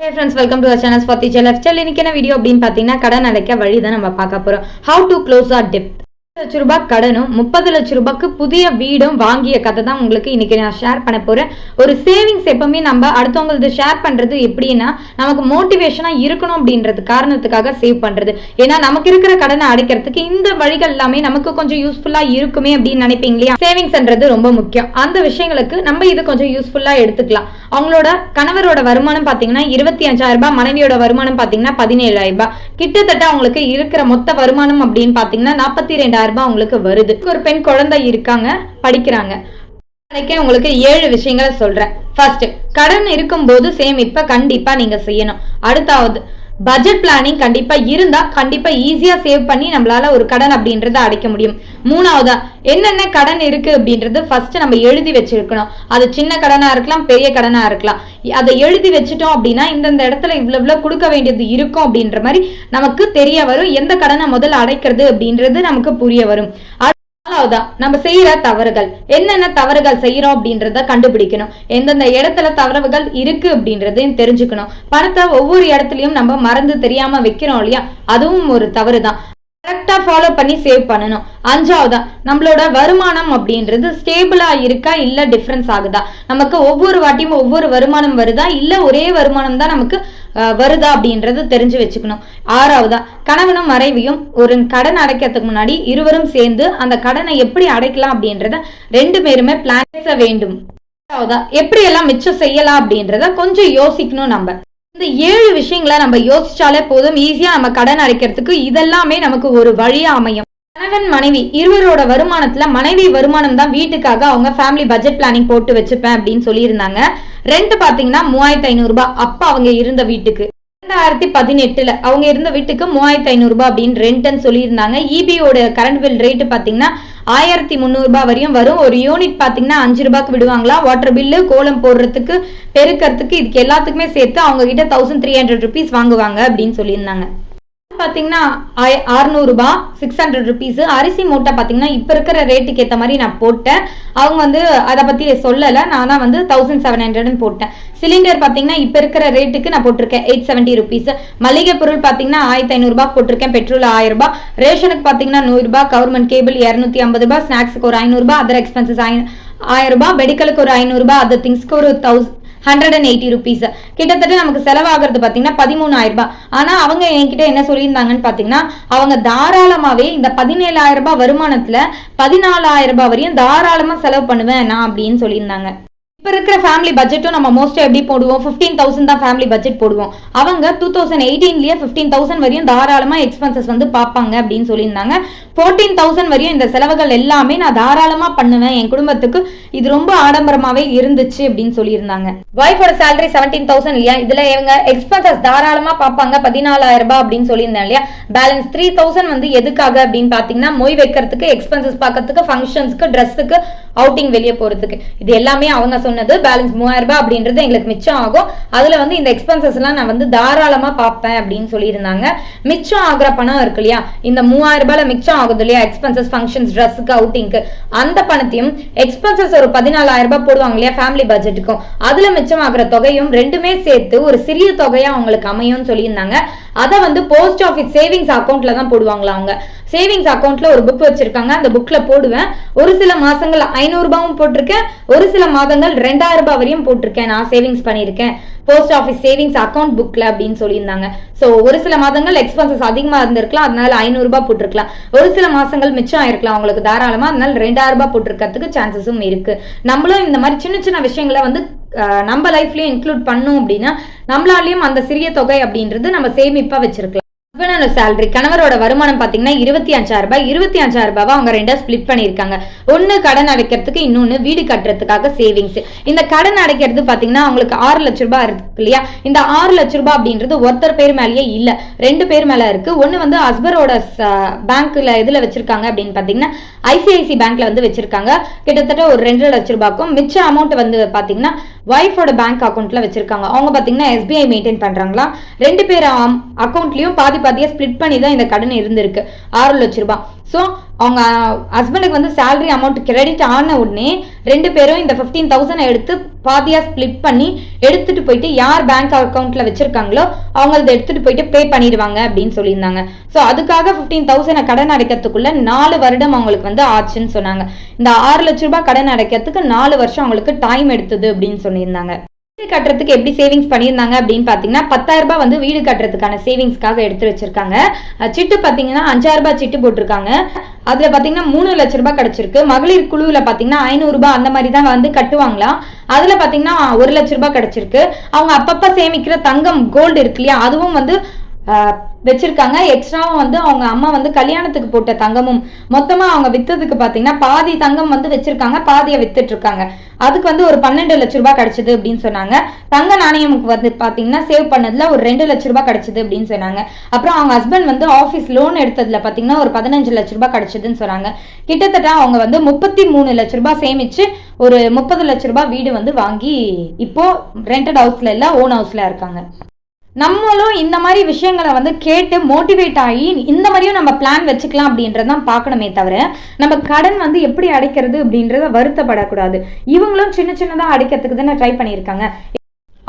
Hey friends welcome to channel for lifestyle இன்னைக்கு என்ன video அப்படின்னு பார்த்தீங்கன்னா கடன் அடைக்க வழி தான் நம்ம பார்க்க போகிறோம் ஹவு டு க்ளோஸ் ஆர் டெப்த் லட்ச ரூபாய் கடனும் முப்பது லட்ச ரூபாய்க்கு புதிய வீடும் வாங்கிய கதை தான் உங்களுக்கு இன்னைக்கு நான் ஷேர் பண்ண போறேன். ஒரு சேவிங்ஸ் எப்பவுமே நம்ம அடுத்தவங்களுக்கு ஷேர் பண்றது எப்படின்னா நமக்கு மோட்டிவேஷனா இருக்கணும் அப்படின்றது காரணத்துக்காக சேவ் பண்றது. ஏன்னா நமக்கு இருக்கிற கடனை அடைக்கிறதுக்கு இந்த வழிகள் எல்லாமே நமக்கு கொஞ்சம் யூஸ்ஃபுல்லா இருக்குமே அப்படின்னு நினைப்பீங்க இல்லையா? சேவிங்ஸ்ன்றது ரொம்ப முக்கியம். அந்த விஷயங்களுக்கு நம்ம இது கொஞ்சம் யூஸ்ஃபுல்லா எடுத்துக்கலாம். அவங்களோட கணவரோட வருமானம் பாத்தீங்கன்னா இருபத்தி அஞ்சாயிரம் ரூபாய் மனைவியோட வருமானம் பாத்தீங்கன்னா பதினேழாயிரம் ரூபாய். கிட்டத்தட்ட அவங்களுக்கு இருக்கிற மொத்த வருமானம் அப்படின்னு பாத்தீங்கன்னா நாற்பத்தி ரெண்டாயிரம் சார்பாக அவங்களுக்கு வருது. ஒரு பெண் குழந்தை இருக்காங்க படிக்கிறாங்க. அன்னைக்கே உங்களுக்கு ஏழு விஷயங்களை சொல்றேன். ஃபர்ஸ்ட் கடன் இருக்கும்போது சேமிப்பை கண்டிப்பா நீங்க செய்யணும். அடுத்தாவது பட்ஜெட் பிளானிங் கண்டிப்பா இருந்தா கண்டிப்பா ஈஸியா சேவ் பண்ணி நம்மளால ஒரு கடன் அப்படின்றத அடைக்க முடியும். மூணாவதா என்னென்ன கடன் இருக்கு அப்படின்றது ஃபர்ஸ்ட் நம்ம எழுதி வச்சிருக்கணும். அது சின்ன கடனா இருக்கலாம் பெரிய கடனா இருக்கலாம். அதை எழுதி வச்சுட்டோம் அப்படின்னா இந்தந்த இடத்துல இவ்வளவு இவ்வளவு கொடுக்க வேண்டியது இருக்கும் அப்படின்ற மாதிரி நமக்கு தெரிய வரும். எந்த கடனை முதல்ல அடைக்கிறது அப்படின்றது நமக்கு புரிய வரும். நாலாவதா நம்ம செய்யற தவறுகள் என்னென்ன தவறுகள் செய்யறோம் அப்படின்றத கண்டுபிடிக்கணும். எந்தெந்த இடத்துல தவறுகள் இருக்கு அப்படின்றதையும் தெரிஞ்சுக்கணும். பணத்தை ஒவ்வொரு இடத்துலயும் நம்ம மறந்து தெரியாம வைக்கிறோம் இல்லையா? அதுவும் ஒரு தவறு தான் கரெக்டா ஃபாலோ பண்ணி சேவ் பண்ணணும். அஞ்சாவதா நம்மளோட வருமானம் அப்படின்றது ஸ்டேபிளா இருக்கா இல்ல டிஃபரன்ஸ் ஆகுதா? நமக்கு ஒவ்வொரு வாட்டியும் ஒவ்வொரு வருமானம் வருதா? இல்ல ஒரே வருமானம் தான் நமக்கு வருதா அப்படின்றது தெரிஞ்சு வச்சுக்கணும். ஆறாவதா கணவனும் மறைவியும் ஒரு கடன் அடைக்கிறதுக்கு முன்னாடி இருவரும் சேர்ந்து அந்த கடனை எப்படி அடைக்கலாம் அப்படின்றத ரெண்டு பேருமே பிளான் பேச வேண்டும். ஆறாவதா எப்படி எல்லாம் மிச்சம் செய்யலாம் அப்படின்றத கொஞ்சம் யோசிக்கணும் நம்ம. இந்த ஏழு விஷயங்களை நம்ம யோசிச்சாலே போதும். ஈஸியா நம்ம கடன் அடைக்கிறதுக்கு இதெல்லாமே நமக்கு ஒரு வழியா அமையும். கணவன் மனைவி இருவரோட வருமானத்துல மனைவி வருமானம் தான் வீட்டுக்காக அவங்க ஃபேமிலி பட்ஜெட் பிளானிங் போட்டு வச்சுப்பேன் அப்படின்னு சொல்லியிருந்தாங்க. ரெண்ட் பாத்தீங்கன்னா மூவாயிரத்தி ஐநூறு ரூபாய். அப்ப அவங்க இருந்த வீட்டுக்கு. ரெண்டாயிரத்தி பதினெட்டுல அவங்க இருந்த வீட்டுக்கு மூவாயிரத்தி ஐநூறு ரூபாய் அப்படின்னு ரெண்ட்னு சொல்லியிருந்தாங்க. இபியோட கரண்ட் பில் ரேட்டு பாத்தீங்கன்னா ஆயிரத்தி முந்நூறு ரூபாய் வரையும் வரும். ஒரு யூனிட் பாத்தீங்கன்னா அஞ்சு ரூபாய்க்கு விடுவாங்களா? வாட்டர் பில்லு கோலம் போடுறதுக்கு பெருக்கிறதுக்கு இதுக்கு எல்லாத்துக்குமே சேர்த்து அவங்க கிட்ட தௌசண்ட் த்ரீ ஹண்ட்ரட் ருபீஸ் வாங்குவாங்க அப்படின்னு சொல்லியிருந்தாங்க. பார்த்தீங்கன்னா அறுநூறுபா சிக்ஸ் ஹண்ட்ரட் ருபீஸு அரிசி மூட்டை பார்த்தீங்கன்னா இப்போ இருக்கிற ரேட்டுக்கு ஏற்ற மாதிரி நான் போட்டேன். அவங்க வந்து அதை பற்றி சொல்லலை. நான் தான் வந்து தௌசண்ட் செவன் ஹண்ட்ரட்னு போட்டேன். சிலிண்டர் பார்த்தீங்கன்னா இப்போ இருக்கிற ரேட்டுக்கு நான் போட்டிருக்கேன் எயிட் செவன்ட்டி ருபீஸ் மளிகை பொருள் பார்த்தீங்கன்னா ஆயிரத்தி ஐநூறுரூபா போட்டிருக்கேன் பெட்ரோல் ஆயிரம் ரூபாய் ரேஷனுக்கு பார்த்தீங்கன்னா நூறுரூபா கவர்மெண்ட் கேபிள் இரநூத்தி ஐம்பது ரூபாய் ஸ்நாக்ஸுக்கு ஒரு ஐநூறுரூபா அதர் எக்ஸ்பென்சஸ் ஆயிரம் ரூபாய் மெடிக்கலுக்கு ஒரு ஐநூறுரூபா அதர் திங்ஸ்க்கு ஒரு thousand hundred and eighty rupees கிட்டத்தட்ட நமக்கு செலவாகிறது பார்த்தீங்கன்னா பதிமூணாயிரம் ரூபாய். ஆனால் அவங்க என்கிட்ட என்ன சொல்லியிருந்தாங்கன்னு பார்த்தீங்கன்னா அவங்க தாராளமாகவே இந்த பதினேழாயிரம் ரூபாய் வருமானத்தில் பதினாலாயிரம் ரூபாய் வரையும் தாராளமாக செலவு பண்ணுவேன் நான் அப்படின்னு சொல்லியிருந்தாங்க. இப்போ இருக்கிற ஃபேமிலி பட்ஜெட்டும் நம்ம மோஸ்ட்டாக எப்படி போடுவோம்? ஃபிஃப்டீன் தௌசண்ட் தான் ஃபேமிலி பட்ஜெட் போடுவோம். அவங்க டூ தௌசண்ட் எயிட்டீன்லேயே ஃபிஃப்டீன் தௌசண்ட் வரையும் தாராளமாக எக்ஸ்பென்சஸ் வந்து பார்ப்பாங்க அப்படின்னு சொல்லியிருந்தாங்க. ஃபோர்டீன் தௌசண்ட் வரையும் இந்த செலவுகள் எல்லாமே நான் தாராளமாக பண்ணுவேன். என் குடும்பத்துக்கு இது ரொம்ப ஆடம்பரமாகவே இருந்துச்சு அப்படின்னு சொல்லியிருந்தாங்க. ஒய்ஃபோட சேலரி செவன்டீன் தௌசண்ட் இல்லையா? இதில் இவங்க எக்ஸ்பென்சஸ் தாராளமாக பார்ப்பாங்க. பதினாலாயிரம் ரூபாய் அப்படின்னு சொல்லியிருந்தேன் இல்லையா? பேலன்ஸ் த்ரீ தௌசண்ட் வந்து எதுக்காக அப்படின்னு பார்த்தீங்கன்னா மொய் வைக்கிறதுக்கு எக்ஸ்பென்சஸ் பார்க்கறதுக்கு ஃபங்க்ஷன்ஸ்க்கு ட்ரெஸ்ஸுக்கு அவுட்டிங் வெளியே போறதுக்கு. இது எல்லாமே அவங்க சொன்னது. பேலன்ஸ் மூவாயிரம் ரூபாய் அப்படின்றது எங்களுக்கு மிச்சம் ஆகும். அதுல வந்து இந்த எக்ஸ்பென்சஸ் எல்லாம் நான் வந்து தாராளமா பார்ப்பேன் அப்படின்னு சொல்லியிருந்தாங்க. மிச்சம் ஆகுற பணம் இருக்கு இல்லையா? இந்த மூவாயிரம் ரூபாயில மிச்சம் ஆகுது இல்லையா? எக்ஸ்பென்சஸ் ஃபங்க்ஷன்ஸ் ட்ரெஸ்ஸுக்கு அவுட்டிங்க்கு அந்த பணத்தையும் எக்ஸ்பென்சஸ் ஒரு பதினாலாயிரம் ரூபாய் போடுவாங்க இல்லையா? ஃபேமிலி பட்ஜெட்டுக்கும் அதுல மிச்சம் ஆகுற தொகையும் ரெண்டுமே சேர்த்து ஒரு சிறிய தொகையா அவங்களுக்கு அமையும்னு சொல்லியிருந்தாங்க. அதை வந்து போஸ்ட் ஆஃபீஸ் சேவிங்ஸ் அக்கௌண்ட்ல தான் போடுவாங்களா அவங்க. சேவிங்ஸ் அக்கௌண்ட்ல ஒரு புக் வச்சிருக்காங்க. அந்த புக்ல போடுவேன். ஒரு சில மாசங்கள் ஐநூறு போட்டிருக்கேன். ஒரு சில மாதங்கள் ரெண்டாயிரம் ரூபாய் வரையும் போட்டிருக்கேன். நான் சேவிங்ஸ் பண்ணியிருக்கேன். போஸ்ட் ஆஃபீஸ் சேவிங்ஸ் அக்கௌண்ட் புக்ல அப்படின்னு சொல்லியிருந்தாங்க. ஸோ ஒரு சில மாதங்கள் எக்ஸ்பென்சஸ் அதிகமாக இருந்திருக்கலாம். அதனால ஐநூறுரூபா போட்டிருக்கலாம். ஒரு சில மாசங்கள் மிச்சம் ஆயிருக்கலாம் அவங்களுக்கு தாராளமாக அதனால ரெண்டாயிரம் ரூபாய் போட்டிருக்கிறதுக்கு சான்சஸும் இருக்கு. நம்மளும் இந்த மாதிரி சின்ன சின்ன விஷயங்களை வந்து நம்ம லைஃப்லயும் இன்க்ளூட் பண்ணோம் அப்படின்னா நம்மளாலையும் அந்த சிறிய தொகை அப்படின்றது நம்ம சேமிப்பா வச்சிருக்கலாம். ஹஸ்பண்டோட சேலரி கணவரோட வருமானம் பாத்தீங்கன்னா இருபத்தி அஞ்சாயிரம் ரூபாய். இருபத்தி அஞ்சாயிரம் ரூபாய் அவங்க ரெண்டா ஸ்பிளிட் பண்ணிருக்காங்க ஒன்னு கடன் அடைக்கிறதுக்கு இன்னொன்னு வீடு கட்டுறதுக்காக சேவிங்ஸ் இந்த கடன் அடைக்கிறது பாத்தீங்கன்னா அவங்களுக்கு ஆறு லட்ச ரூபாய் இருக்கு இல்லையா? இந்த ஆறு லட்ச ரூபாய் அப்படின்றது ஒருத்தர் பேர் மேலேயே இல்ல. ரெண்டு பேர் மேல இருக்கு. ஒன்னு வந்து ஹஸ்பரோட பேங்க்ல எதுல வச்சிருக்காங்க அப்படின்னு பாத்தீங்கன்னா ஐசிஐசி பேங்க்ல வந்து வச்சிருக்காங்க. கிட்டத்தட்ட ஒரு ரெண்டு லட்ச ரூபாய்க்கும் மிச்ச அமௌண்ட் வந்து பாத்தீங்கன்னா ஒய்ஃபோட பேங்க் அக்கௌண்ட்ல வச்சிருக்காங்க. அவங்க பாத்தீங்கன்னா எஸ்பிஐ மெயின்டைன் பண்றாங்களா? ரெண்டு பேர் அக்கௌண்ட்லயும் பாதி பாதியா ஸ்ப்ளிட் பண்ணி தான் இந்த கடன் இருந்திருக்கு. ஆறு லட்ச ரூபாய் ஸோ அவங்க ஹஸ்பண்டுக்கு வந்து சேலரி அமௌண்ட் கிரெடிட் ஆன உடனே ரெண்டு பேரும் இந்த ஃபிஃப்டீன் தௌசண்ட் எடுத்து பாதியாக ஸ்ப்ளிட் பண்ணி எடுத்துட்டு போயிட்டு யார் பேங்க் அக்கௌண்ட்ல வச்சிருக்காங்களோ அவங்க அதை எடுத்துட்டு போயிட்டு பே பண்ணிடுவாங்க அப்படின்னு சொல்லியிருந்தாங்க. ஸோ அதுக்காக ஃபிஃப்டீன் தௌசண்ட் கடன் அடைக்கிறதுக்குள்ள நாலு வருடம் அவங்களுக்கு வந்து ஆச்சுன்னு சொன்னாங்க. இந்த ஆறு லட்ச ரூபாய் கடன் அடைக்கிறதுக்கு நாலு வருஷம் அவங்களுக்கு டைம் எடுத்தது அப்படின்னு சொல்லியிருந்தாங்க. வீடு கட்டுறதுக்கு எப்படி சேவிங்ஸ் பண்ணியிருந்தாங்க அப்படின்னு பார்த்தீங்கன்னா பத்தாயிரம் ரூபாய் வந்து வீடு கட்டுறதுக்கான சேவிங்ஸ்க்காக எடுத்து வச்சிருக்காங்க. சிட்டு பார்த்தீங்கன்னா அஞ்சாயிரம் ரூபாய் சிட்டு போட்டிருக்காங்க. அதில் பார்த்தீங்கன்னா மூணு லட்ச ரூபாய் கிடைச்சிருக்கு. மகளிர் குழுவில் பார்த்தீங்கன்னா ஐநூறு ரூபாய் அந்த மாதிரி தான் வந்து கட்டுவாங்களாம். அதில் பார்த்தீங்கன்னா ஒரு லட்ச ரூபாய் கிடைச்சிருக்கு. அவங்க அப்பப்போ சேமிக்கிற தங்கம் கோல்டு இருக்கு இல்லையா அதுவும் வந்து வச்சிருக்காங்க. எக்ஸ்ட்ராவும் வந்து அவங்க அம்மா வந்து கல்யாணத்துக்கு போட்ட தங்கமும் மொத்தமா அவங்க வித்ததுக்கு பாத்தீங்கன்னா பாதி தங்கம் வந்து வச்சிருக்காங்க. பாதியை வித்துட்டு இருக்காங்க அதுக்கு வந்து ஒரு பன்னெண்டு லட்ச ரூபாய் கிடைச்சது அப்படின்னு சொன்னாங்க. தங்க நாணயமுக்கு வந்து பாத்தீங்கன்னா சேவ் பண்ணதுல ஒரு ரெண்டு லட்ச ரூபாய் கிடைச்சது அப்படின்னு சொன்னாங்க. அப்புறம் அவங்க ஹஸ்பண்ட் வந்து ஆஃபீஸ் லோன் எடுத்ததுல பாத்தீங்கன்னா ஒரு பதினஞ்சு லட்ச ரூபாய் கிடைச்சதுன்னு சொன்னாங்க. கிட்டத்தட்ட அவங்க வந்து முப்பத்தி மூணு லட்ச ரூபாய் சேமிச்சு ஒரு முப்பது லட்ச ரூபாய் வீடு வந்து வாங்கி இப்போ ரெண்டட் ஹவுஸ்ல இல்ல ஓன் ஹவுஸ்ல இருக்காங்க. நம்மளும் இந்த மாதிரி விஷயங்களை வந்து கேட்டு மோட்டிவேட் ஆகி இந்த மாதிரியும் நம்ம பிளான் வச்சுக்கலாம் அப்படின்றத தான் பார்க்கணுமே தவிர நம்ம கடன் வந்து எப்படி அடைக்கிறது அப்படின்றத வருத்தப்படக்கூடாது. இவங்களும் சின்ன சின்னதாக அடைக்கிறதுக்கு தானே ட்ரை பண்ணியிருக்காங்க.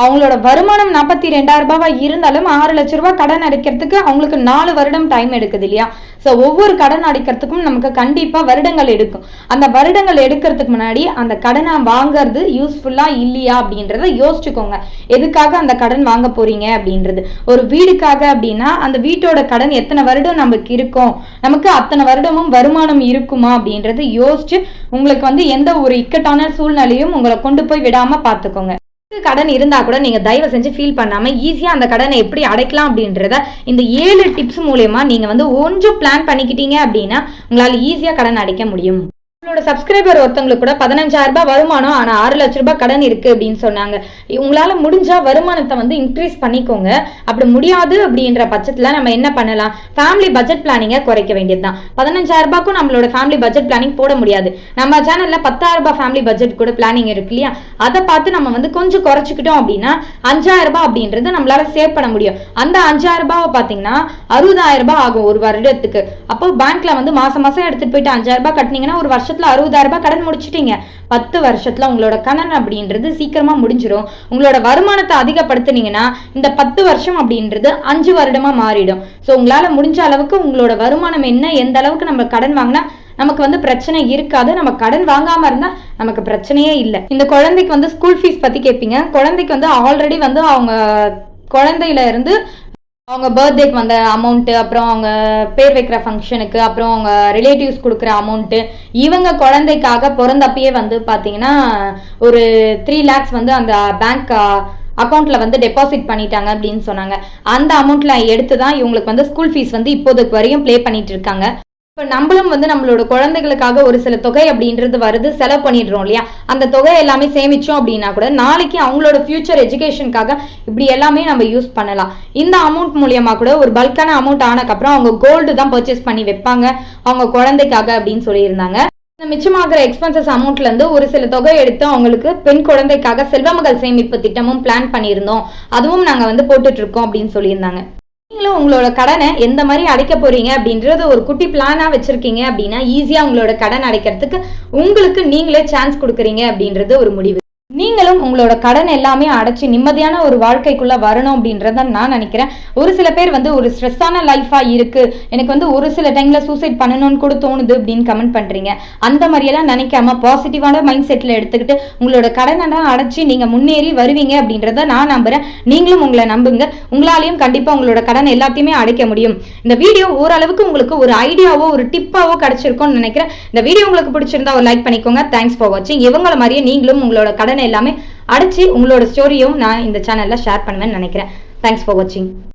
அவங்களோட வருமானம் நாற்பத்தி ரெண்டாயிரம் ரூபாவா இருந்தாலும் ஆறு லட்ச ரூபாய் கடன் அடைக்கிறதுக்கு அவங்களுக்கு நாலு வருடம் டைம் எடுக்குது இல்லையா? ஸோ ஒவ்வொரு கடன் அடைக்கிறதுக்கும் நமக்கு கண்டிப்பாக வருடங்கள் எடுக்கும். அந்த வருடங்கள் எடுக்கிறதுக்கு முன்னாடி அந்த கடனை வாங்குறது யூஸ்ஃபுல்லா இல்லையா அப்படின்றத யோசிச்சுக்கோங்க. எதுக்காக அந்த கடன் வாங்க போறீங்க அப்படின்றது. ஒரு வீடுக்காக அப்படின்னா அந்த வீட்டோட கடன் எத்தனை வருடம் நமக்கு இருக்கும்? நமக்கு அத்தனை வருடமும் வருமானம் இருக்குமா அப்படின்றது யோசிச்சு உங்களுக்கு வந்து எந்த ஒரு இக்கட்டான சூழ்நிலையும் உங்களை கொண்டு போய் விடாம பார்த்துக்கோங்க. கடன் இருந்தா கூட நீங்க தயவு செஞ்சு ஃபீல் பண்ணாம ஈஸியா அந்த கடனை எப்படி அடைக்கலாம் அப்படின்றத இந்த ஏழு டிப்ஸ் மூலியமா நீங்க வந்து ஒன்று பிளான் பண்ணிக்கிட்டீங்க அப்படின்னா உங்களால ஈஸியா கடன் அடைக்க முடியும். உங்களோட சப்ஸ்கிரைபர் ஒருத்தவங்களுக்கு கூட பதினஞ்சாயிரம் ரூபாய் வருமானம் ஆனால் ஆறு லட்ச ரூபாய் கடன் இருக்கு அப்படின்னு சொன்னாங்க. உங்களால முடிஞ்சா வருமானத்தை வந்து இன்க்ரீஸ் பண்ணிக்கோங்க. அப்படி முடியாது அப்படின்ற பட்சத்துல நம்ம என்ன பண்ணலாம்? ஃபேமிலி பட்ஜெட் பிளானிங்கை குறைக்க வேண்டியதுதான். பதினஞ்சாயிரம் ரூபாய்க்கும் நம்மளோட ஃபேமிலி பட்ஜெட் பிளானிங் போட முடியாது. நம்ம சேனல்ல பத்தாயிரம் ரூபாய் ஃபேமிலி பட்ஜெட் கூட பிளானிங் இருக்கு இல்லையா? அதை பார்த்து நம்ம வந்து கொஞ்சம் குறைச்சிக்கிட்டோம் அப்படின்னா அஞ்சாயிரம் ரூபாய் அப்படின்றது நம்மளால சேவ் பண்ண முடியும். அந்த அஞ்சாயிரம் ரூபாவை பார்த்தீங்கன்னா அறுபதாயிரம் ரூபாய் ஆகும் ஒரு வருடத்துக்கு. அப்போ பேங்க்ல வந்து மாசம் மாசம் எடுத்துட்டு போயிட்டு அஞ்சாயிரம் ரூபாய் கட்டினீங்கன்னா ஒரு வருஷம் வருஷத்துல அறுபதாயிரம் ரூபாய் கடன் முடிச்சிட்டீங்க. பத்து வருஷத்துல உங்களோட கடன் அப்படின்றது சீக்கிரமா முடிஞ்சிடும் உங்களோட வருமானத்தை அதிகப்படுத்துனீங்கன்னா இந்த பத்து வருஷம் அப்படின்றது அஞ்சு வருடமா மாறிடும். ஸோ உங்களால முடிஞ்ச அளவுக்கு உங்களோட வருமானம் என்ன எந்த அளவுக்கு நம்ம கடன் வாங்கினா நமக்கு வந்து பிரச்சனை இருக்காது. நம்ம கடன் வாங்காம இருந்தா நமக்கு பிரச்சனையே இல்லை. இந்த குழந்தைக்கு வந்து ஸ்கூல் ஃபீஸ் பத்தி கேட்பீங்க குழந்தைக்கு வந்து ஆல்ரெடி வந்து அவங்க குழந்தையில இருந்து அவங்க பர்த்டேக்கு வந்த அமௌண்ட்டு அப்புறம் அவங்க பேர் வைக்கிற ஃபங்க்ஷனுக்கு அப்புறம் அவங்க ரிலேட்டிவ்ஸ் கொடுக்குற அமௌண்ட்டு இவங்க குழந்தைக்காக பிறந்தப்பயே வந்து பார்த்தீங்கன்னா ஒரு த்ரீ லேக்ஸ் வந்து அந்த பேங்க் அக்கௌண்ட்ல வந்து டெபாசிட் பண்ணிட்டாங்க அப்படின்னு சொன்னாங்க. அந்த அமௌண்ட்ல எடுத்து தான் இவங்களுக்கு வந்து ஸ்கூல் ஃபீஸ் வந்து இப்போதைக்கு வரையும் ப்ளே பண்ணிட்டு இருக்காங்க. இப்போ நம்மளும் வந்து நம்மளோட குழந்தைகளுக்காக ஒரு சில தொகை அப்படின்றது வருது செலவு பண்ணிடுறோம் இல்லையா? அந்த தொகை எல்லாமே சேமிச்சோம் அப்படின்னா கூட நாளைக்கு அவங்களோட ஃபியூச்சர் எஜுகேஷனுக்காக இப்படி எல்லாமே நம்ம யூஸ் பண்ணலாம். இந்த அமௌண்ட் மூலியமா கூட ஒரு பல்கான அமௌண்ட் ஆனக்கப்புறம் அவங்க கோல்டு தான் பர்ச்சேஸ் பண்ணி வைப்பாங்க அவங்க குழந்தைக்காக அப்படின்னு சொல்லியிருந்தாங்க. இந்த மிச்சமாகிற எக்ஸ்பென்சஸ் அமௌண்ட்ல இருந்து ஒரு சில தொகை எடுத்து அவங்களுக்கு பெண் குழந்தைக்காக செல்வமகள் சேமிப்பு திட்டமும் பிளான் பண்ணியிருந்தோம். அதுவும் நாங்கள் வந்து போட்டுட்டு இருக்கோம் அப்படின்னு சொல்லியிருந்தாங்க. நீங்களும் உங்களோட கடனை எந்த மாதிரி அடைக்க போறீங்க அப்படின்றது ஒரு குட்டி பிளானா வச்சிருக்கீங்க அப்படின்னா ஈஸியா உங்களோட கடன் அடைக்கிறதுக்கு உங்களுக்கு நீங்களே சான்ஸ் கொடுக்குறீங்க அப்படின்றது ஒரு முடிவு. நீங்களும் உங்களோட கடன் எல்லாமே அடைச்சி நிம்மதியான ஒரு வாழ்க்கைக்குள்ள வரணும் அப்படின்றத நான் நினைக்கிறேன். ஒரு சில பேர் வந்து ஒரு ஸ்ட்ரெஸ்ஸான லைஃபா இருக்கு. எனக்கு வந்து ஒரு சில டைம்ல சூசைட் பண்ணணும்னு கூட தோணுது அப்படின்னு கமெண்ட் பண்றீங்க. அந்த மாதிரியெல்லாம் நினைக்காம பாசிட்டிவான மைண்ட் செட்ல எடுத்துக்கிட்டு உங்களோட கடனை அடைச்சி நீங்க முன்னேறி வருவீங்க அப்படின்றத நான் நம்புறேன். நீங்களும் உங்களை நம்புங்க. உங்களாலையும் கண்டிப்பா உங்களோட கடன் எல்லாத்தையுமே அடைக்க முடியும். இந்த வீடியோ ஓரளவுக்கு உங்களுக்கு ஒரு ஐடியாவோ ஒரு டிப்பாவோ கிடைச்சிருக்கும்னு நினைக்கிறேன். இந்த வீடியோ உங்களுக்கு பிடிச்சிருந்தா ஒரு லைக் பண்ணிக்கோங்க. தேங்க்ஸ் ஃபார் வாட்சிங் இவங்கள மாதிரியே நீங்களும் உங்களோட கடன் எல்லாமே அடிச்சு உங்களோட ஸ்டோரியும் நான் இந்த சேனலில் ஷேர் பண்ணுவேன்னு நினைக்கிறேன். தேங்க்ஸ் ஃபார் வாட்சிங்